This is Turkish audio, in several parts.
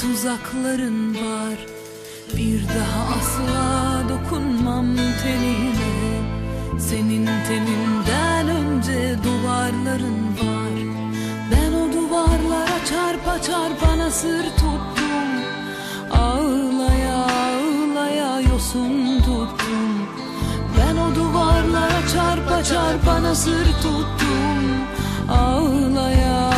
Tuzakların var. Bir daha asla dokunmam tenine. Senin teninden önce duvarların var. Ben o duvarlara çarpa çarpa nasır tuttum. Ağlaya ağlaya yosun tuttum. Ben o duvarlara çarpa çarpa nasır tuttum. Ağlaya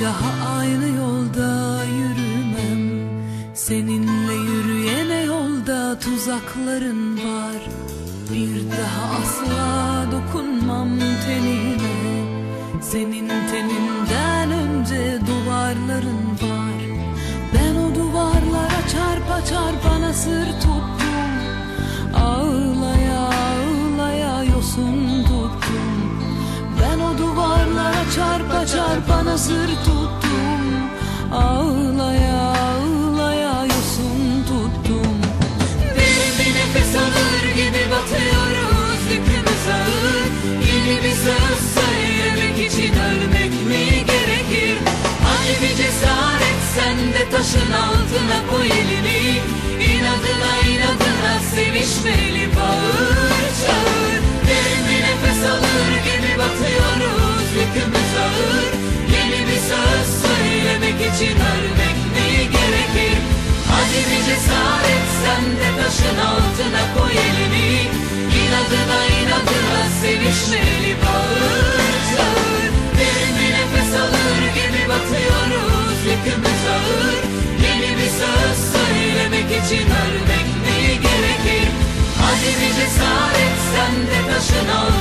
daha aynı yolda yürümem. Seninle yürüyene yolda tuzakların var. Bir daha asla dokunmam tenine. Senin teninden önce duvarların var. Ben o duvarlara çarpa çarpa nasır nasır tuttum. Ağlaya ağlaya yosun tuttum. Derin bir nefes alır gibi batıyoruz Yükümüz ağır Yeni bir söz söylemek için ölmek mi gerekir? Hadi bir cesaret sen de taşın altına koy elini. İnadına inadına sevişmeli bağır çağır. Derin bir nefes alır gibi batıyoruz sevişmeli bağır çağır Derin bir nefes alır gibi batıyoruz. Yükümüz ağır. Yeni bir söz söylemek için ölmek mi gerekir? Hadi bir cesaret sen de taşın altına